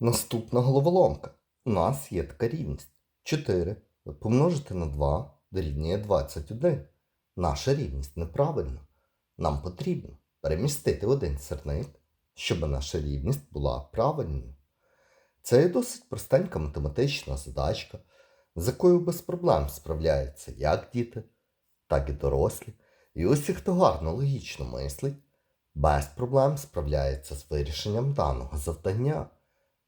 Наступна головоломка. У нас є така рівність. 4 помножити на 2 дорівнює 21. Наша рівність неправильна. Нам потрібно перемістити один сірник, щоб наша рівність була правильною. Це є досить простенька математична задачка, з якою без проблем справляються як діти, так і дорослі. І усі, хто гарно логічно мислить, без проблем справляється з вирішенням даного завдання.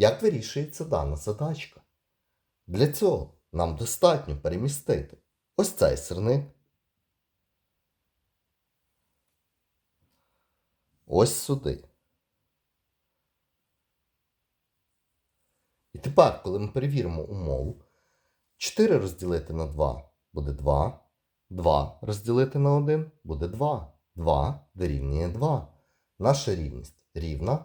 Як вирішується дана задачка? Для цього нам достатньо перемістити ось цей сирник. Ось сюди. І тепер, коли ми перевіримо умову, 4 розділити на 2 буде 2. 2 розділити на 1 буде 2. 2 дорівнює 2. Наша рівність рівна.